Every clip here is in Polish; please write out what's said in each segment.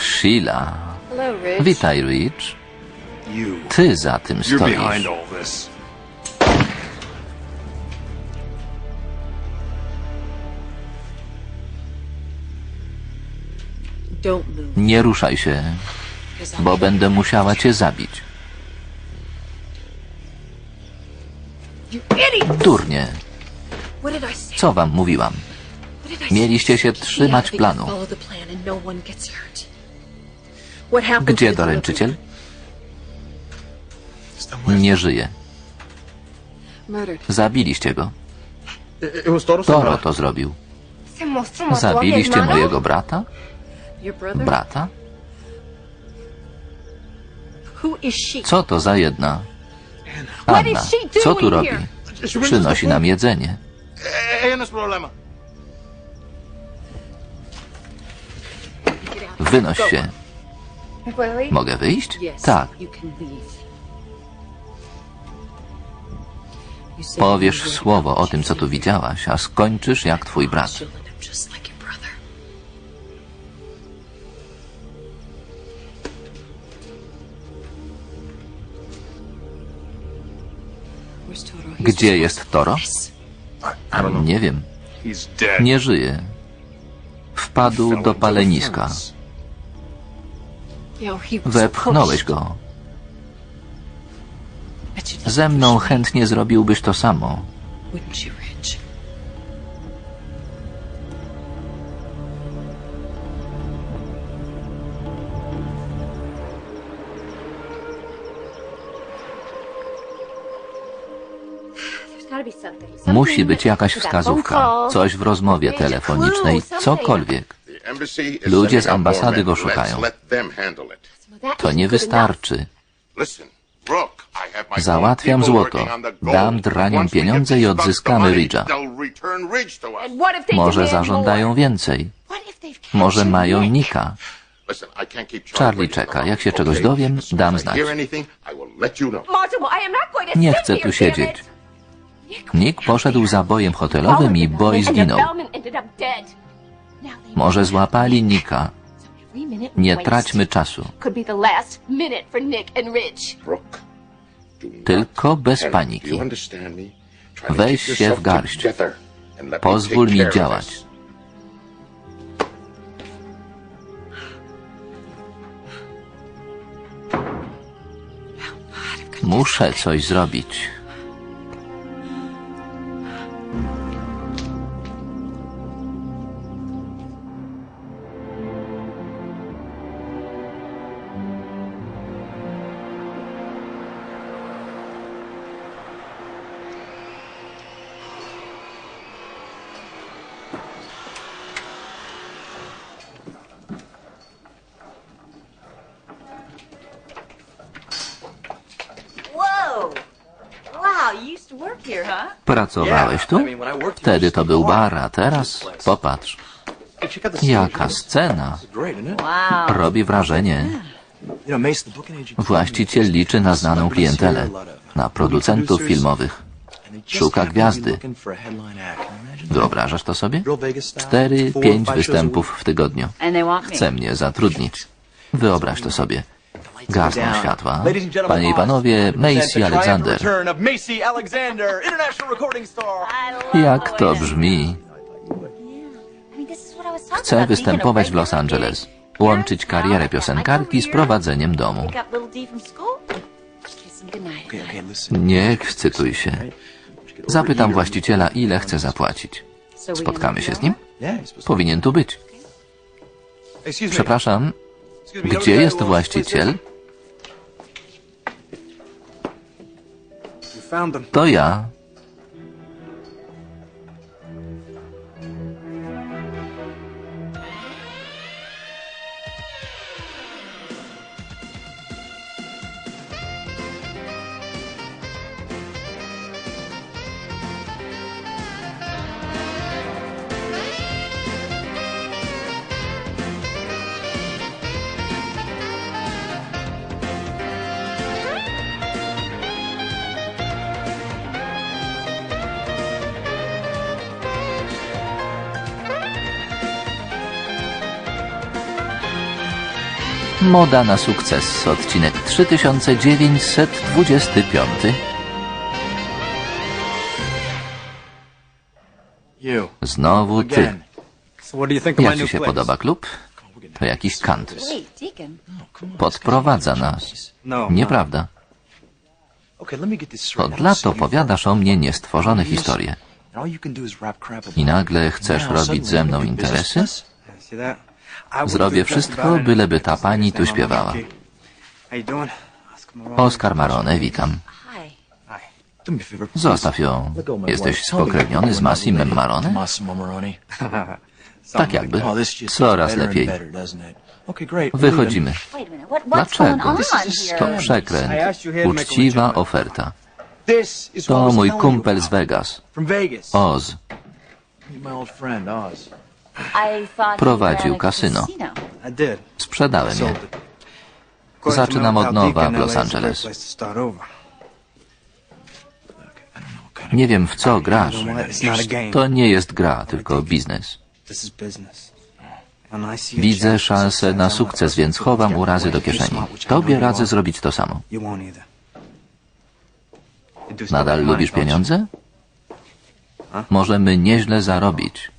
Sheila. Witaj, Rich. Ty za tym stoisz. Nie ruszaj się, bo będę musiała cię zabić. Durnie, co wam mówiłam? Mieliście się trzymać planu. no Gdzie doręczyciel? Nie żyje. Zabiliście go. Toro. To zrobił. Zabiliście mojego brata? Brata? Co to za jedna? Anna, co tu robi? Przynosi nam jedzenie. Wynoś się. Mogę wyjść? Tak. Powiesz słowo o tym, co tu widziałaś, a skończysz jak twój brat. Gdzie jest Toro? Nie wiem. Nie żyje. Wpadł do paleniska. Wepchnąłeś go. Ze mną chętnie zrobiłbyś to samo. Musi być jakaś wskazówka, coś w rozmowie telefonicznej, cokolwiek. Ludzie z ambasady go szukają. To nie wystarczy. Załatwiam złoto. Dam draniom pieniądze i odzyskamy Ridge'a. Może zażądają więcej. Może mają? Nika. Charlie czeka. Jak się czegoś dowiem, dam znać. Nie chcę tu siedzieć. Nick poszedł za bojem hotelowym i Boy zginął. Może złapali Nika. Nie traćmy czasu. Tylko bez paniki. Weź się w garść. Pozwól mi działać. Muszę coś zrobić. Pracowałeś tu? Wtedy to był bar, a teraz popatrz. Jaka scena. Robi wrażenie. Właściciel liczy na znaną klientelę, na producentów filmowych. Szuka gwiazdy. Wyobrażasz to sobie? Cztery, pięć występów w tygodniu. Chce mnie zatrudnić. Wyobraź to sobie. Gasną światła. Panie i panowie, Macy Alexander. Jak to brzmi? Chcę występować w Los Angeles. Łączyć karierę piosenkarki z prowadzeniem domu. Nie ekscytuj się. Zapytam właściciela, ile chce zapłacić. Spotkamy się z nim? Powinien tu być. Przepraszam, gdzie jest właściciel? found Moda na sukces, odcinek 3925. You. Znowu ty. Jak ci się podoba klub? To jakiś kant. Deacon. Podprowadza nas. No. Nieprawda. This straight. Od lat opowiadasz o mnie niestworzone historie. I nagle chcesz robić ze mną interesy? Zrobię wszystko, byleby ta pani tu śpiewała. Oskar Marone, witam. Zostaw ją. Jesteś spokrewniony z Massimem Marone? Tak jakby. Coraz lepiej. Wychodzimy. Dlaczego? To przekręt. Uczciwa oferta. To mój kumpel z Vegas. Oz. Prowadził kasyno. Sprzedałem je. Zaczynam od nowa w Los Angeles. Nie wiem w co grasz. To nie jest gra, tylko biznes. Widzę szansę na sukces, więc chowam urazy do kieszeni. Tobie radzę zrobić to samo. Nadal lubisz pieniądze? Możemy nieźle zarobić.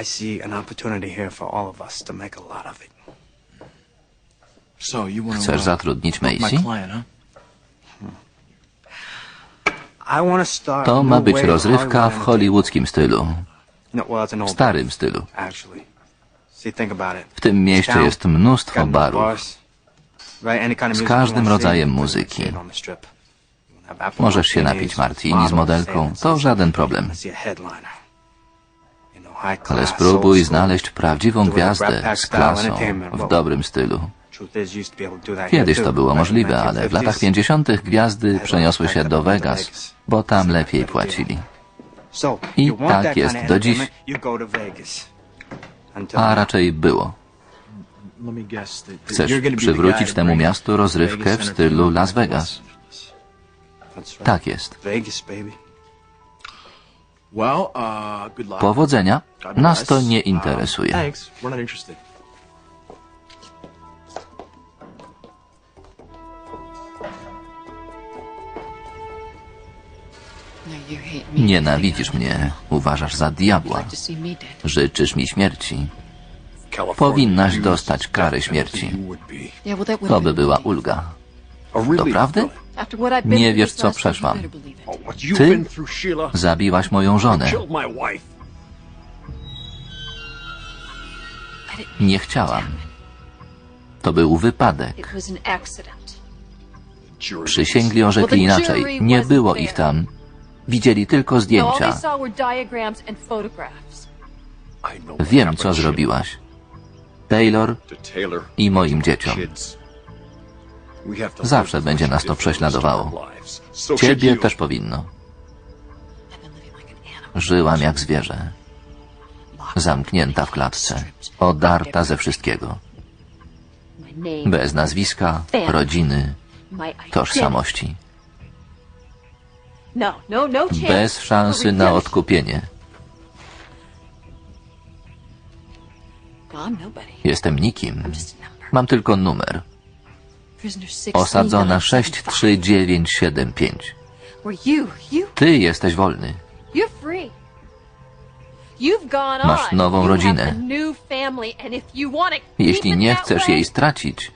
I see an opportunity here for all of us to make a lot of it. So you want Chcesz zatrudnić Macy? I want to start To a ma być rozrywka w Hollywood hollywoodzkim stylu. No, W starym stylu. W tym mieście jest mnóstwo barów. Z każdym rodzajem muzyki. Możesz się napić martini z modelką. To żaden problem. Ale spróbuj znaleźć prawdziwą gwiazdę z klasą, w dobrym stylu. Kiedyś to było możliwe, ale w latach 1950s. 50. gwiazdy przeniosły się do Vegas, bo tam lepiej płacili. I tak jest do dziś. A raczej było. Chcesz przywrócić temu miastu rozrywkę w stylu Las Vegas. Tak jest. Powodzenia? God Nas to nie Um, interesuje. interested. No. Nienawidzisz mnie, uważasz za diabła. Życzysz mi śmierci. Powinnaś dostać karę śmierci. To by była ulga. Doprawdy? Nie wiesz, co przeszłam. Ty? Zabiłaś moją żonę. Nie chciałam. To był wypadek. Przysięgli orzekli inaczej. Nie było ich tam. Widzieli tylko No, zdjęcia. Wiem, co zrobiłaś. Taylor i moim dzieciom. Zawsze będzie nas to prześladowało. Ciebie też powinno. Żyłam jak zwierzę. Zamknięta w klatce. Odarta ze wszystkiego. Bez nazwiska, rodziny, tożsamości. Bez szansy na odkupienie. Jestem nikim. Mam tylko numer. Osadzona 63975. Were you, you, Ty jesteś wolny. Masz nową rodzinę. Jeśli nie chcesz jej stracić,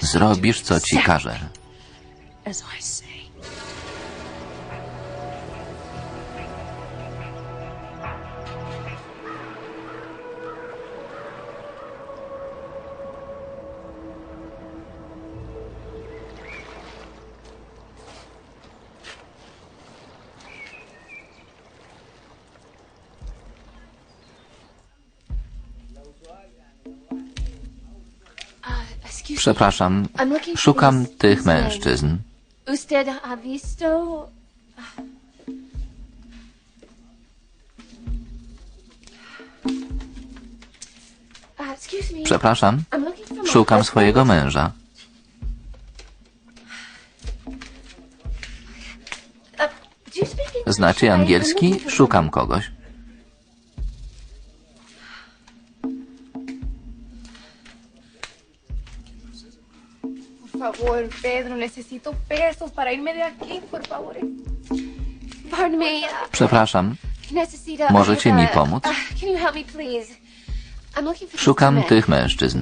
zrobisz co ci każę. Przepraszam, szukam tych mężczyzn. Usted ha visto... Przepraszam, szukam swojego męża. Znacie angielski? Szukam kogoś. Favor, Pedro, necesito pesos para irme de aquí, por favor. Pardon me. uh, Przepraszam. Możecie mi pomóc? Uh, szukam tych mężczyzn.